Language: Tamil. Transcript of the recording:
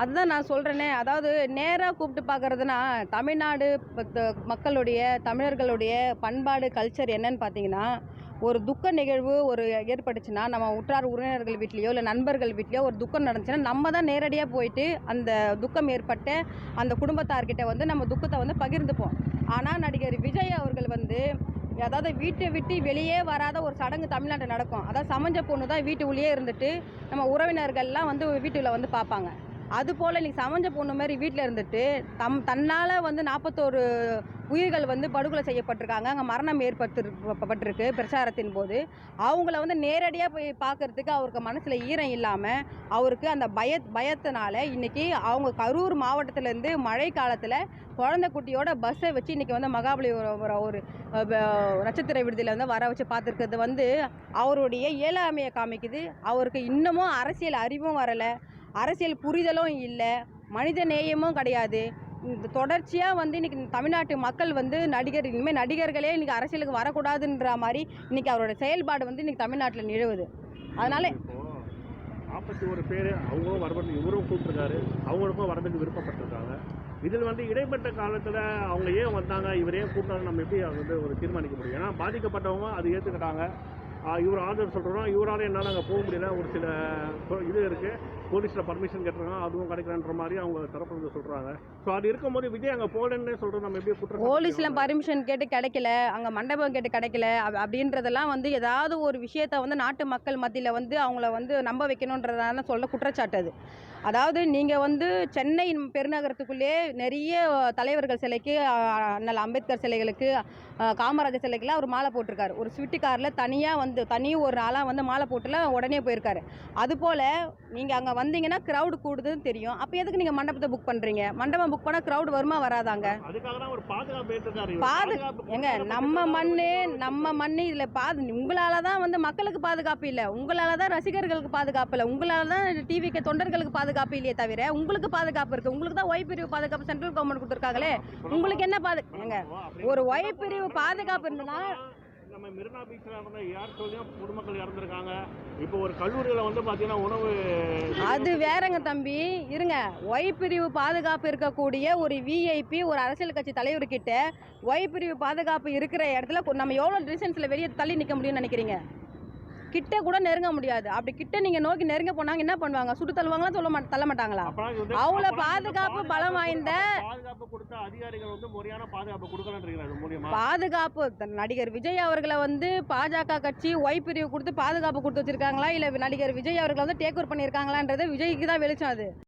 அதுதான் நான் சொல்கிறேனே அதாவது நேராக கூப்பிட்டு பார்க்குறதுனா தமிழ்நாடு மக்களுடைய தமிழர்களுடைய பண்பாடு கல்ச்சர் என்னன்னு பார்த்தீங்கன்னா ஒரு துக்க நிகழ்வு ஒரு ஏற்பட்டுச்சுன்னா நம்ம உற்றார் உறவினர்கள் வீட்லேயோ இல்லை நண்பர்கள் வீட்லேயோ ஒரு துக்கம் நடந்துச்சுன்னா நம்ம தான் நேரடியாக போயிட்டு அந்த துக்கம் ஏற்பட்ட அந்த குடும்பத்தார்கிட்ட வந்து நம்ம துக்கத்தை வந்து பகிர்ந்துப்போம். ஆனால் நடிகர் விஜய் அவர்கள் வந்து அதாவது வீட்டை விட்டு வெளியே வராத ஒரு சடங்கு தமிழ்நாட்டில் நடக்கும். அதாவது சமஞ்ச பொண்ணு தான் வீட்டு உள்ளே இருந்துட்டு நம்ம உறவினர்கள்லாம் வந்து வீட்டுக்குள்ளே வந்து பார்ப்பாங்க அது போல் சமைஞ்ச சமஞ்ச பொண்ணு மாதிரி வீட்டில் இருந்துட்டு தம் தன்னால் வந்து நாற்பத்தோரு உயிர்கள் வந்து படுகொலை செய்யப்பட்டிருக்காங்க. அங்கே மரணம் ஏற்பட்டிருக்கு பிரச்சாரத்தின் போது. அவங்கள வந்து நேரடியாக போய் பார்க்கறதுக்கு அவருக்கு மனசில் ஈரம் இல்லாமல் அவருக்கு அந்த பய பயத்தினால இன்றைக்கி அவங்க கரூர் மாவட்டத்திலேருந்து மழை காலத்தில் குழந்தை குட்டியோட பஸ்ஸை வச்சு இன்றைக்கி வந்து மகாபலிபுரம் ஒரு- நட்சத்திர விடுதியில் வந்து வர வச்சு பார்த்துருக்கிறது வந்து அவருடைய இயலாமையை காமிக்குது. அவருக்கு இன்னமும் அரசியல் அறிவும் வரலை. அரசியல் புரிதலும் இல்லை மனித நேயமும் கிடையாது. இந்த தொடர்ச்சியாக வந்து இன்னைக்கு தமிழ்நாட்டு மக்கள் வந்து நடிகர் இனிமேல் நடிகர்களே இன்றைக்கி அரசியலுக்கு வரக்கூடாதுன்ற மாதிரி இன்றைக்கி அவரோட செயல்பாடு வந்து இன்றைக்கி தமிழ்நாட்டில் நிலவுது. அதனால நாற்பத்தி ஒரு பேர் அவங்களும் வரவேற்று இவரும் கூப்பிட்டுருக்காரு. அவங்களுக்கும் வரவேற்று விருப்பப்பட்டிருக்காங்க. இதில் வந்து இடைப்பட்ட காலத்தில் அவங்க ஏன் வந்தாங்க இவர் ஏன் கூப்பிட்டாங்க நம்ம எப்படி அது வந்து ஒரு தீர்மானிக்க முடியும்? ஏன்னா பாதிக்கப்பட்டவங்க அது ஏற்றுக்கிட்டாங்க இவர் ஆதரவு சொல்கிறோம் இவரால் என்னால் அங்கே போக முடியல. ஒரு சில இது இருக்குது போலீஸில் பர்மிஷன் கேட்டிருக்காங்க அதுவும் கிடைக்கலன்ற மாதிரி அவங்க தரப்பு வந்து சொல்கிறாங்க ஸோ அது இருக்கும்போது விஜய் அங்கே போகலன்னு சொல்கிறது நம்ம எப்படி குற்றம் போலீஸ்லாம் பர்மிஷன் கேட்டு கிடைக்கல அங்கே மண்டபம் கேட்டு கிடைக்கல அப்- அப்படின்றதெல்லாம் வந்து ஏதாவது ஒரு விஷயத்த வந்து நாட்டு மக்கள் மத்தியில் வந்து அவங்கள வந்து நம்ப வைக்கணுன்றதான சொல்ல குற்றச்சாட்டு அது. அதாவது நீங்கள் வந்து சென்னை பெருநகரத்துக்குள்ளே நிறைய தலைவர்கள் சிலைக்கு அண்ணல் அம்பேத்கர் சிலைகளுக்கு காமராஜர் சிலைக்கெல்லாம் அவர் மாலை போட்டிருக்காரு. ஒரு ஸ்விஃப்ட் காரில் தனியாக வந்து தனி ஒரு ஆளாக வந்து மாலை போட்டுலாம் உடனே போயிருக்காரு. அதுபோல் நீங்கள் அங்கே வந்தீங்கன்னா க்ரௌடு கூடுதுன்னு தெரியும். அப்போ எதுக்கு நீங்கள் மண்டபத்தை புக் பண்ணுறீங்க மண்டபம் புக் பண்ணால் க்ரௌடு வருமா வராதாங்க? பாது- ஏங்க நம்ம மண்ணு நம்ம மண்ணு இதில் பாது உங்களால தான் வந்து மக்களுக்கு பாதுகாப்பு இல்லை. உங்களால தான் ரசிகர்களுக்கு பாதுகாப்பு இல்லை. உங்களால தான் டிவிக்கு தொண்டர்களுக்கு பாதுகாப்பு இல்லையே தவிர உங்களுக்கு பாதுகாப்பு இருக்கு. உங்களுக்கு தான் ஒய் பிரிவு பாதுகாப்பு சென்ட்ரல் கவர்மெண்ட் கொடுத்துருக்காங்களே. உங்களுக்கு என்ன பாது ஒரு ஒய் பிரிவு பாதுகாப்பு இருந்ததுன்னா நம்ம மெரினா பீச்சில் இருந்த யார் சொல்லியும் பொதுமக்கள் இறந்துருக்காங்க. இப்போ ஒரு கல்லூரியில் வந்து பார்த்தீங்கன்னா உணவு அது வேறங்க தம்பி. இருங்க. ஒய் பிரிவு பாதுகாப்பு இருக்கக்கூடிய ஒரு விஐபி ஒரு அரசியல் கட்சி தலைவர்கிட்ட ஒய் பிரிவு பாதுகாப்பு இருக்கிற இடத்துல நம்ம எவ்வளோ டிஸ்டன்ஸில் வெளியே தள்ளி நிற்க முடியும்னு நினைக்கிறீங்க? கிட்ட கூட நெருங்க முடியாது. அப்படி கிட்ட நீங்கள் நோக்கி நெருங்க போனாங்க என்ன பண்ணுவாங்க? சுட்டு தள்ளுவாங்களா சொல்ல மாட்ட தள்ள மாட்டாங்களா? இந்த பாதுகாப்பு பலம் வாய்ந்த பாதுகாப்பு நடிகர் விஜய் அவர்களை வந்து பாஜக கட்சி ஒய் பிரிவு கொடுத்து பாதுகாப்பு கொடுத்து வச்சிருக்காங்களா? இல்லை நடிகர் விஜய் அவர்களை வந்து டேக் ஓவர் பண்ணியிருக்காங்களான்றது விஜய்க்கு தான் வெளிச்சம் அது.